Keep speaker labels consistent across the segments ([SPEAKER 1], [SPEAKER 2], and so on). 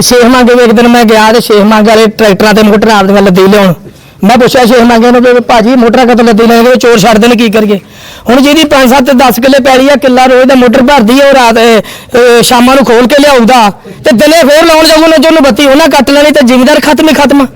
[SPEAKER 1] ਸ਼ੇਖ ਮੰਗੇ ਇੱਕ ਦਿਨ ਮੈਂ ਗਿਆ ਤੇ ਸ਼ੇਖ ਮੰਗੇ ਵਾਲੇ ਟਰੈਕਟਰਾਂ ਤੇ ਮੋਟਰ ਆਪਦੀਆਂ ਲੱਦੀ ਲਿਆਉਣ। ਮੈਂ ਪੁੱਛਿਆ ਸ਼ੇਖ ਮੰਗੇ ਨੂੰ ਵੀ ਭਾਜੀ ਮੋਟਰਾਂ ਕਦੋਂ ਲੱਦੀ ਲੈਣਗੇ ਚੋਰ ਛੱਡ ਦੇਣ ਕੀ ਕਰੀਏ? ਹੁਣ ਜਿਹਦੀ 5-7 10 ਕਿੱਲੇ ਪੈਲੀ ਆ ਕਿੱਲਾ ਰੋਜ਼ ਦਾ ਮੋਟਰ ਭਰਦੀ ਆ ਉਹ ਰਾਤ ਅਹ, ਸ਼ਾਮਾਂ ਨੂੰ ਖੋਲ ਕੇ ਲਿਆਉਂਦਾ ਤੇ ਦਿਨੇ ਫੇਰ ਲਾਉਣ ਜਾਊਗਾ ਨਾ ਜਿਹਨੂੰ ਬੱਤੀ ਉਹਨਾਂ ਕੱਟ ਲੈਣੀ ਤੇ ਜ਼ਿਮੀਦਾਰ ਖਤਮ ਹੀ ਖਤਮ।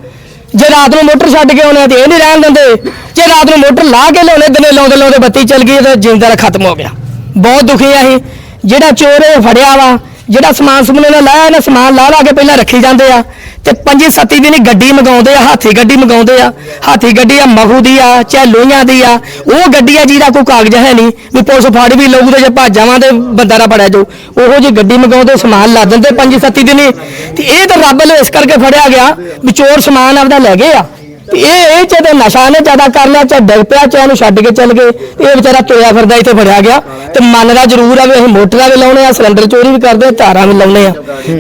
[SPEAKER 1] ਜੇ ਰਾਤ ਨੂੰ ਮੋਟਰ ਛੱਡ ਕੇ ਆਉਣੇ ਆ ਤੇ ਇਹ ਨਹੀਂ ਰਹਿਣ ਦਿੰਦੇ। ਜੇ ਰਾਤ ਨੂੰ ਮੋਟਰ ਲਾ ਕੇ ਲਿਆਉਣੇ ਦਿਨੇ ਲਾਉਂਦੇ ਲਾਉਂਦੇ ਬੱਤੀ ਚੱਲ ਗਈ ਤੇ ਜ਼ਿਮੀਦਾਰ ਖਤਮ ਹੋ ਗਿਆ। ਬਹੁਤ ਦੁਖੀ ਆ ਅਸੀਂ। ਜਿਹੜਾ ਚੋਰ ਇਹ ਫੜਿਆ ਵਾ ਜਿਹੜਾ ਸਮਾਨ ਸਮੂਨ ਨੇ ਲਾਇਆ ਨਾ ਸਮਾਨ ਲਾ ਲਾ ਕੇ ਪਹਿਲਾਂ ਰੱਖੀ ਜਾਂਦੇ ਆ। ਤੇ ਪੰਜੀ ਸੱਤੀ ਦਿਨ ਗੱਡੀ ਮੰਗਾਉਂਦੇ ਆ, ਹਾਥੀ ਗੱਡੀ ਮੰਗਾਉਂਦੇ ਆ। ਹਾਥੀ ਗੱਡੀ ਆ, ਮਹੂ ਦੀ ਆ, ਚਾਹੇ ਲੋਹੀਆਂ ਦੀ ਆ। ਉਹ ਗੱਡੀ ਆ ਜਿਹਦਾ ਕੋਈ ਕਾਗਜ਼ ਹੈ ਨਹੀਂ, ਵੀ ਪੁਲਿਸ ਫੜ ਵੀ ਲਊ ਤੇ ਜੇ ਭੱਜ ਜਾਵਾਂ ਤੇ ਬੰਦਾ ਨਾ ਫੜਿਆ ਜਾਊ। ਉਹੋ ਜੀ ਗੱਡੀ ਮੰਗਾਉਂਦੇ, ਸਮਾਨ ਲਾ ਦਿੰਦੇ ਪੰਜੀ ਸੱਤੀ ਦਿਨ ਤੇ ਇਹ ਤਾਂ ਰੱਬ ਨੇ ਇਸ ਕਰਕੇ ਫੜਿਆ ਗਿਆ ਵੀ ਚੋਰ ਸਮਾਨ ਆਪਦਾ ਲੈ ਗਏ ਆ। ਤੇ ਇਹ ਇਹ ਚਾਹੇ ਤੇ ਨਸ਼ਾ ਨੇ ਜ਼ਿਆਦਾ ਕਰ ਲਿਆ, ਚਾਹੇ ਡਿੱਗ ਪਿਆ, ਚਾਹੇ ਉਹਨੂੰ ਛੱਡ ਕੇ ਚੱਲ ਗਏ। ਇਹ ਵਿਚਾਰਾ ਤੋਇਆ ਫਿਰਦਾ ਇੱਥੇ ਫੜਿਆ ਗਿਆ। ਤੇ ਮੰਨਦਾ ਜ਼ਰੂਰ ਆ ਵੀ ਅਸੀਂ ਮੋਟਰਾਂ ਵੀ ਲਾਉਣੇ ਆ, ਸਿਲੰਡਰ ਚੋਰੀ ਵੀ ਕਰਦੇ ਆ, ਤਾਰਾਂ ਵੀ ਲਾਉਣੇ ਆ।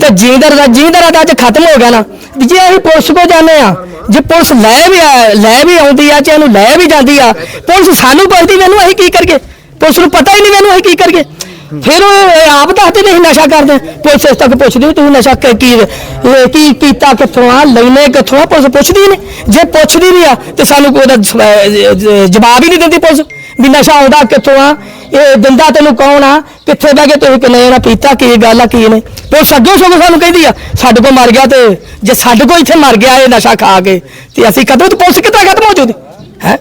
[SPEAKER 1] ਤੇ ਜੀਂਦਰ ਦਾ ਜੀਂਦਰ ਦਾ ਅੱਜ ਖਤਮ ਹੋ ਗਿਆ ਨਾ। ਵੀ ਜੇ ਅਸੀਂ ਪੁਲਿਸ ਕੋ ਜਾਂਦੇ ਆ, ਜੇ ਪੁਲਿਸ ਲੈ ਵੀ ਆ, ਲੈ ਵੀ ਆਉਂਦੀ ਆ ਚਾਹੇ ਇਹਨੂੰ ਲੈ ਵੀ ਜਾਂਦੀ ਆ, ਪੁਲਿਸ ਸਾਨੂੰ ਪੁੱਛਦੀ ਮੈਨੂੰ ਅਸੀਂ ਕੀ ਕਰੀਏ? ਪੁਲਿਸ ਨੂੰ ਪਤਾ ਹੀ ਨਹੀਂ ਮੈਨੂੰ ਅਸੀਂ ਕੀ ਕਰੀਏ। ਫਿਰ ਉਹ ਇਹ ਆਪ ਦੱਸਦੇ ਨਹੀਂ ਨਸ਼ਾ ਕਰਦੇ ਪੁਲਿਸ ਇਸ ਤੱਕ ਪੁੱਛਦੀ ਵੀ ਤੂੰ ਨਸ਼ਾ ਕ- ਕੀ ਇਹ ਕੀ ਕੀਤਾ, ਕਿੱਥੋਂ ਆ, ਲੈਨੇ ਕਿੱਥੋਂ ਆ? ਪੁਲਿਸ ਪੁੱਛਦੀ ਨਹੀਂ। ਜੇ ਪੁੱਛਦੀ ਵੀ ਆ, ਤੇ ਸਾਨੂੰ ਕੋਈ ਉਹਦਾ ਜ- ਜ- ਜਵਾਬ ਹੀ ਨਹੀਂ ਦਿੰਦੀ ਪੁਲਿਸ। ਵੀ ਨਸ਼ਾ ਆਉਂਦਾ ਕਿੱਥੋਂ ਆ? ਇਹ ਦਿੰਦਾ ਤੈਨੂੰ ਕੌਣ ਆ? ਕਿੱਥੇ ਬਹਿ ਕੇ ਤੁਸੀਂ ਕਿੰਨੇ ਜਣਾ ਪੀਤਾ ਕੀ ਗੱਲ ਆ ਕੀ ਨਹੀਂ? ਪੁਲਿਸ ਅੱਗੋਂ ਸਗੋਂ ਸਾਨੂੰ ਕਹਿੰਦੀ ਆ ਸਾਡੇ ਕੋਲ ਮਰ ਗਿਆ ਤੇ ਜੇ ਸਾਡੇ ਕੋਲ ਇੱਥੇ ਮਰ ਗਿਆ ਇਹ ਨਸ਼ਾ ਖਾ ਕੇ ਤੇ ਅਸੀਂ ਕਦੋਂ ਤੇ ਪੁਲਿਸ ਕਿੱਦਾਂ ਖਤਮ ਹੋ ਜੂਦੀ? ਹੈ?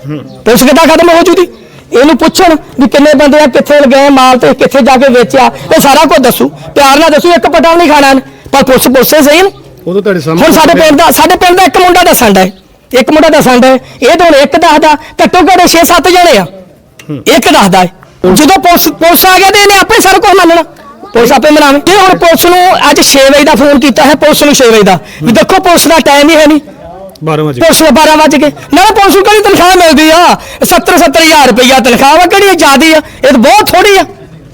[SPEAKER 1] ਪੁਲਿਸ ਕਿੱਦਾਂ ਖਤਮ ਹੋ ਜੂਦੀ? ਇਹਨੂੰ ਪੁੱਛਣ ਵੀ ਕਿੰਨੇ ਬੰਦੇ ਆ ਕਿੱਥੇ ਲਗਾਏ ਮਾਲ ਤੇ ਕਿੱਥੇ ਜਾ ਕੇ ਵੇਚਿਆ ਇਹ ਸਾਰਾ ਕੁਝ ਦੱਸੂ। ਪਿਆਰ ਨਾਲ ਦੱਸੂ ਇੱਕ ਪਟਾ ਨਹੀਂ ਖਾਣਾ। ਪਰ ਪੁਲਿਸ ਪੁਲਿਸੇ ਸਹੀ ਨੇ।
[SPEAKER 2] ਉਦੋਂ ਤੁਹਾਡੇ ਸਾਹਮਣੇ
[SPEAKER 1] ਹੁਣ ਸਾਡੇ ਪਿੰਡ ਦਾ ਸਾਡੇ ਪਿੰਡ ਦਾ ਇੱਕ ਮੁੰਡਾ ਦੱਸਣ ਦਾ ਇੱਕ ਮੁੰਡਾ ਦੱਸਣ ਦਾ ਇਹ ਤਾਂ ਹੁਣ ਇੱਕ ਦੱਸਦਾ ਘੱਟੋ ਘੱਟ 6-7 ਜਣੇ ਆ। ਇੱਕ ਦੱਸਦਾ ਹੈ ਜਦੋਂ ਪੁਲਿਸ ਪੁਲਿਸ ਆ ਗਿਆ ਤੇ ਇਹਨੇ ਆਪੇ ਸਾਰਾ ਕੁਝ ਮੰਨਣਾ ਪੁਲਿਸ ਆਪੇ ਮਨਾਵੇ। ਜੇ ਹੁਣ ਪੁਲਿਸ ਨੂੰ ਅੱਜ 6 ਵਜੇ ਦਾ ਫੋਨ ਕੀਤਾ ਹੈ ਪੁਲਿਸ ਨੂੰ 6 ਵਜੇ ਦਾ। ਵੀ ਦੇਖੋ ਪੁਲਿਸ ਦਾ ਟਾਈਮ ਹੀ ਹੈ ਨਹੀਂ।
[SPEAKER 2] 12 ਵਜੇ
[SPEAKER 1] ਪੁਲਿਸ ਨੂੰ 12 ਵਜ ਕੇ ਨਾ ਪੁਲਿਸ ਨੂੰ ਕਿਹੜੀ ਤਨਖਾਹ ਮਿਲਦੀ ਆ? 70 70000 ਰੁਪਇਆ ਤਨਖਾਹ ਵਾ ਕਿਹੜੀ ਜ਼ਿਆਦੀ ਆ? ਇਹ ਤਾਂ ਬਹੁਤ ਥੋੜੀ ਆ।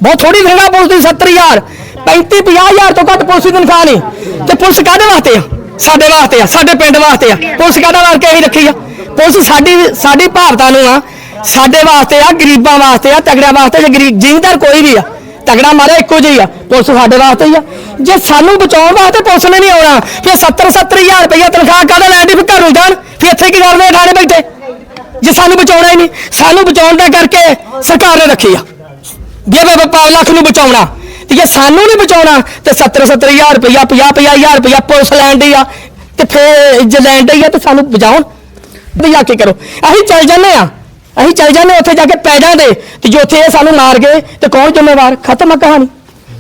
[SPEAKER 1] ਬਹੁਤ ਥੋੜੀ ਤਨਖਾਹ ਪੁਲਿਸ ਦੀ 70000 35 50000 ਤੋਂ ਘੱਟ ਪੁਲਿਸ ਦੀ ਤਨਖਾਹ ਨਹੀਂ। ਤੇ ਪੁਲਿਸ ਕਾਹਦੇ ਵਾਸਤੇ ਆ? ਸਾਡੇ ਵਾਸਤੇ ਆ ਸਾਡੇ ਪਿੰਡ ਵਾਸਤੇ ਆ। ਪੁਲਿਸ ਕਾਹਦਾ ਵਾਰ ਕੇ ਅਸੀਂ ਰੱਖੀ ਆ? ਪੁਲਿਸ ਸਾਡੀ ਸਾਡੀ ਭਾਰਤਾਂ ਨੂੰ ਆ ਸਾਡੇ ਵਾਸਤੇ ਆ, ਗਰੀਬਾਂ ਵਾਸਤੇ ਆ, ਤਗੜਿਆਂ ਵਾਸਤੇ ਜੇ ਗਰੀਬ ਜ਼ਿਮੀਂਦਾਰ ਕੋਈ ਵੀ ਆ। ਤਗੜਾ ਮਾਰੇ ਇੱਕੋ ਜਿਹੀ ਆ, ਪੁਲਿਸ ਸਾਡੇ ਵਾਸਤੇ ਹੀ ਆ। ਜੇ ਸਾਨੂੰ ਬਚਾਉਣ ਵਾਸਤੇ ਪੁਲਿਸ ਨੇ ਨਹੀਂ ਆਉਣਾ, ਫਿਰ 70 70000 ਰੁਪਇਆ ਤਨਖਾਹ ਕਾਹਦਾ ਲੈਣ ਦੀ ਫਿਰ ਘਰੋਂ ਜਾਣ ਫਿਰ ਇੱਥੇ ਕੀ ਕਰਦੇ ਠਾਣੇ ਬੈਠੇ। ਜੇ ਸਾਨੂੰ ਬਚਾਉਣਾ ਹੀ ਨਹੀਂ, ਸਾਨੂੰ ਬਚਾਉਣ ਦਾ ਕਰਕੇ ਸਰਕਾਰ ਨੇ ਰੱਖੀ ਆ ਜੇ ਇਹ ਬਾਬਾ ਲੱਖ ਨੂੰ ਬਚਾਉਣਾ, ਤੇ ਜੇ ਸਾਨੂੰ ਨਹੀਂ ਬਚਾਉਣਾ, ਤੇ 70 70000 ਰੁਪਇਆ 50 50000 ਰੁਪਇਆ ਪੁਲਿਸ ਲੈਣ ਦੀ ਆ, ਤੇ ਫੇਰ ਜੇ ਲੈਣ ਦੀ ਆ, ਤੇ ਸਾਨੂੰ ਬਚਾਉਣ। ਵੀ ਆ ਕੇ ਕਰੋ? ਅਸੀਂ ਚੱਲ ਜਾਂਦੇ ਆ ਅਸੀਂ ਚੱਲ ਜਾਂਦੇ ਉੱਥੇ ਜਾ ਕੇ ਪੈ ਦੇ ਤੇ ਜੇ ਉੱਥੇ ਇਹ ਸਾਨੂੰ ਮਾਰ ਗਏ, ਤੇ ਕੌਣ ਜ਼ਿੰਮੇਵਾਰ? ਖਤਮ ਆ ਕਹਾਣੀ।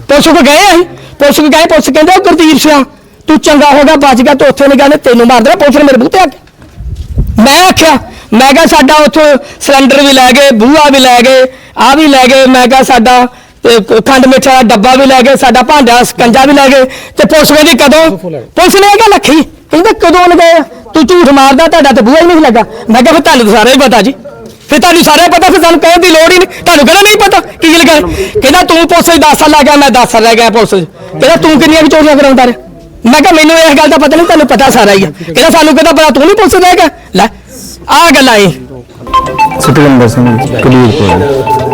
[SPEAKER 1] ਪੁਲਿਸ ਕੋ ਗਏ ਅਸੀਂ। ਪੁਲਿਸ ਕੋ ਗਏ, ਪੁਲਿਸ ਕਹਿੰਦੇ, ਉਹ ਗੁਰਦੀਪ ਸਿੰਘ ਤੂੰ ਚੰਗਾ ਹੋ ਗਿਆ, ਬਚ ਗਿਆ, ਤੇ ਉੱਥੇ ਨਹੀਂ ਕਹਿੰਦੇ, ਤੈਨੂੰ ਮਾਰ ਦੇਣਾ, ਪੁਲਿਸ ਨੇ ਮੇਰੇ ਮੂੰਹ ਤੇ ਆ ਕੇ ਮੈਂ ਆਖਿਆ, ਮੈਂ ਕਿਹਾ, ਸਾਡਾ ਉੱਥੋਂ ਸਿਲੰਡਰ ਵੀ ਲੈ ਗਏ, ਬੂਹਾ ਵੀ ਲੈ ਗਏ ਆ ਵੀ ਲੈ ਗਏ, ਮੈਂ ਕਿਹਾ, ਸਾਡਾ, ਤੇ ਖੰਡ ਮਿੱਠਾ ਦਾ ਡੱਬਾ ਵੀ ਲੈ ਗਏ, ਸਾਡਾ ਭਾਂਡਾ, ਸਕੰਜਾ ਵੀ ਲੈ ਗਏ, ਤੇ ਪੁਲਿਸ ਕਹਿੰਦੀ, ਕਦੋਂ? ਪੁਲਿਸ ਨੇ ਇਹ ਕਿਹਾ, ਲੱਖੀ। ਕਹਿੰਦੇ, ਕਦੋਂ ਲਗਾਏ ਤੂੰ ਝੂਠ ਮਾਰਦਾ, ਤੁਹਾਡਾ ਤੇ ਬੂਹਾ ਹੀ ਨਹੀਂ ਲੱਗਾ। ਮੈਂ ਕਿਹਾ, ਫਿਰ ਤੁਹਾਨੂੰ ਤਾਂ ਸਾਰਾ ਹੀ ਪਤਾ ਜੀ। ਫਿਰ ਤੁਹਾਨੂੰ ਸਾਰਾ ਪਤਾ, ਫਿਰ ਸਾਨੂੰ ਕਹਿਣ ਦੀ ਲੋੜ ਹੀ ਨਹੀਂ। ਤੁਹਾਨੂੰ ਕਿਹੜਾ ਨਹੀਂ ਪਤਾ ਕੀ ਲਗਾ ਕਹਿੰਦਾ ਤੂੰ ਪੁਲਿਸ 'ਚ 10 ਸਾਲ ਲੱਗ ਗਿਆ, ਮੈਂ 10 ਸਾਲ ਰਹਿ ਗਿਆ ਪੁਲਿਸ 'ਚ ਕਹਿੰਦਾ ਤੂੰ ਕਿੰਨੀਆਂ ਕੁ ਚੋਰੀਆਂ ਕਰਾਉਂਦਾ ਰਿਹਾ? ਮੈਂ ਕਿਹਾ ਮੈਨੂੰ ਇਸ ਗੱਲ ਦਾ ਪਤਾ ਨਹੀਂ ਤੁਹਾਨੂੰ ਪਤਾ ਸਾਰਾ ਹੀ ਆ। ਕਹਿੰਦਾ ਸਾਨੂੰ ਕਹਿੰਦਾ ਪਤਾ, ਤੂੰ ਨਹੀਂ ਪੁਲਿਸ ਦਾ ਹੈਗਾ ਲੈ, ਆਹ ਗੱਲਾਂ ਏ
[SPEAKER 3] ਸਤਿੰਦਰ ਸਿੰਘ ਕਲੀਰਪੁਰ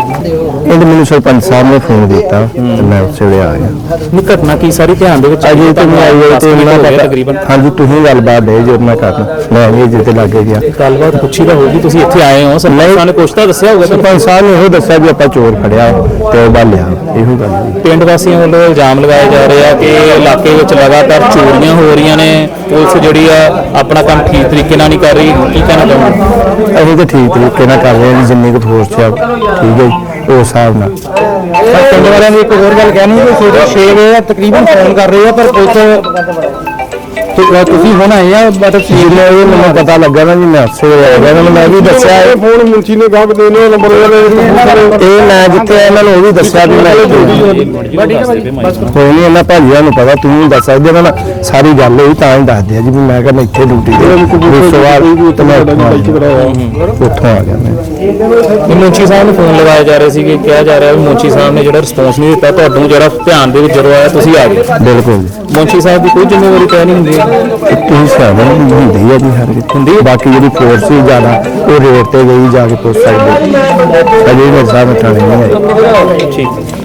[SPEAKER 3] ਇਹ ਮੈਨੂੰ ਸਰਪੰਚ ਸਾਹਿਬ ਨੇ ਫੋਨ ਕੀਤਾ ਤੇ ਮੈਂ ਉਸੇ ਵੇਲੇ ਆ ਗਿਆ।
[SPEAKER 4] ਨਹੀਂ ਘਟਨਾ ਕੀ ਸਾਰੀ ਧਿਆਨ ਦੇ ਵਿੱਚ
[SPEAKER 3] ਅਜੇ ਤੇ ਮੈਂ ਹੋਈ ਤੇ
[SPEAKER 4] ਹੋਇਆ
[SPEAKER 3] ਪਤਾ
[SPEAKER 4] ਤਕਰੀਬਨ?
[SPEAKER 3] ਹਾਂਜੀ ਤੁਸੀਂ ਗੱਲਬਾਤ ਦੇ ਜੋ ਮੈਂ ਕਰਨਾ ਮੈਂ ਵੀ ਜੇ ਤੇ ਲੱਗੇ ਗਿਆ।
[SPEAKER 4] ਗੱਲਬਾਤ ਪੁੱਛੀ ਤਾਂ ਹੋਊਗੀ ਤੁਸੀਂ ਇੱਥੇ ਆਏ ਹੋ ਸਰਪੰਚ ਸਾਹਿਬ ਨੇ ਕੁਛ ਤਾਂ ਦੱਸਿਆ ਹੋਊਗਾ
[SPEAKER 3] ਸਰਪੰਚ ਸਾਹਿਬ ਨੇ ਇਹੋ ਦੱਸਿਆ ਵੀ ਆਪਾਂ ਚੋਰ ਫੜਿਆ ਤੇ ਉਹ ਬਾਲਿਆ ਇਹੋ ਗੱਲ।
[SPEAKER 4] ਪਿੰਡ ਵਾਸੀਆਂ ਵੱਲੋਂ ਇਲਜ਼ਾਮ ਲਗਾਏ ਜਾ ਰਹੇ ਆ ਕਿ ਇਲਾਕੇ ਵਿੱਚ ਲਗਾਤਾਰ ਚੋਰੀਆਂ ਹੋ ਰਹੀਆਂ ਨੇ। ਪੁਲਿਸ ਜਿਹੜੀ ਆ ਆਪਣਾ ਕੰਮ ਠੀਕ ਤਰੀਕੇ ਨਾਲ ਨਹੀਂ ਕਰ ਰਹੀ। ਕੀ ਕਹਿਣਾ ਚਾਹੁੰਦੇ
[SPEAKER 3] ਅਸੀਂ ਤਾਂ ਠੀਕ ਤਰੀਕੇ ਨਾਲ ਕਰ ਰਹੇ ਹਾਂ ਜਿੰਨੀ ਕੁ ਫੋਰਸ ਹੈ ਠੀਕ ਹੈ ਜੀ। ਉਸ ਹਿਸਾਬ ਨਾਲ।
[SPEAKER 5] ਪਿੰਡ ਵਾਲਿਆਂ ਦੀ ਇੱਕ ਹੋਰ ਗੱਲ ਕਹਿਣੀ ਕਿ ਸਵੇਰੇ 6 ਵਜੇ ਤਕਰੀਬਨ ਫੋਨ ਕਰ ਰਹੇ ਆ ਪਰ ਪੁਲਿਸ ਤੁ- ਤੁਸੀਂ ਹੁਣ ਆਏ ਆ ਮਤਲਬ
[SPEAKER 3] ਜਿਵੇਂ ਇਹ ਮੈਨੂੰ ਪਤਾ ਲੱਗਾ ਨਾ ਜੀ ਮੈਂ ਵੇਲੇ ਆ। ਗਿਆ ਇਹਨਾਂ ਨੂੰ ਮੈਂ ਵੀ ਦੱਸਿਆ ਇਹ
[SPEAKER 2] ਫੋਨ ਮੁੰਚੀ ਨੇ ਗਾਹਕ ਦੇਣੇ ਨੰਬਰ
[SPEAKER 3] ਇਹ ਮੈਂ ਜਿੱਥੇ ਇਹਨਾਂ ਨੂੰ ਉਹ ਵੀ ਦੱਸਿਆ ਵੀ ਮੈਂ ਕੋਈ ਨਹੀਂ ਇਹਨਾਂ ਭਾਜੀਆਂ ਨੂੰ ਪਤਾ ਤੂੰ ਵੀ ਦੱਸ ਸਕਦੇ ਨਾ ਸਾਰੀ ਗੱਲ ਹੋਈ ਤਾਂ ਹੀ ਦੱਸਦੇ ਆ ਜੀ ਵੀ ਮੈਂ ਕਹਿੰਦਾ ਇੱਥੇ ਡਿਊਟੀ ਤੇ ਉਸ ਤੋਂ ਬਾਅਦ ਤੇ ਮੈਂ ਉੱਥੋਂ ਆ ਗਿਆ। ਉੱਥੋਂ ਆ ਗਿਆ ਮੈਂ।
[SPEAKER 4] ਮੁੰਚੀ ਸਾਹਿਬ ਨੂੰ ਫੋਨ ਲਗਾਏ ਜਾ ਰਹੇ ਸੀਗੇ ਕਿਹਾ ਜਾ ਰਿਹਾ ਵੀ ਮੁੰਚੀ ਸਾਹਿਬ ਨੇ ਜਿਹੜਾ ਰਿਸਪੌਂਸ ਨਹੀਂ ਦਿੱਤਾ ਤੁਹਾਨੂੰ ਜਿਹੜਾ ਧਿਆਨ ਦੇ ਵਿੱਚ ਜਦੋਂ ਆਇਆ ਤੁਸੀਂ ਆ ਗਏ।
[SPEAKER 3] ਬਿਲਕੁਲ ਜੀ।
[SPEAKER 4] ਮੁੰਚੀ ਸਾਹਿਬ ਦੀ ਕੋਈ ਜ਼ਿੰਮੇਵਾਰੀ ਤੈਅ ਨਹੀਂ ਹੁੰਦੀ।
[SPEAKER 3] ਤੁਸੀਂ ਸਾਹਮਣੇ ਹੁੰਦੀ ਹੈ ਜੀ ਹਰ ਇੱਕ ਹੁੰਦੀ ਬਾਕੀ ਜਿਹੜੀ ਫੋਰਸ ਸੀ ਜ਼ਿਆਦਾ, ਉਹ ਰੋਡ ਤੇ ਗਈ ਜਾ ਕੇ ਪੁੱਛ ਸਕਦੇ ਅਜੇ ਮੇਰੇ ਸਾਹਮਣੇ ਠਾਣੇ ਨਹੀਂ ਆਏ।
[SPEAKER 4] ਠੀਕ।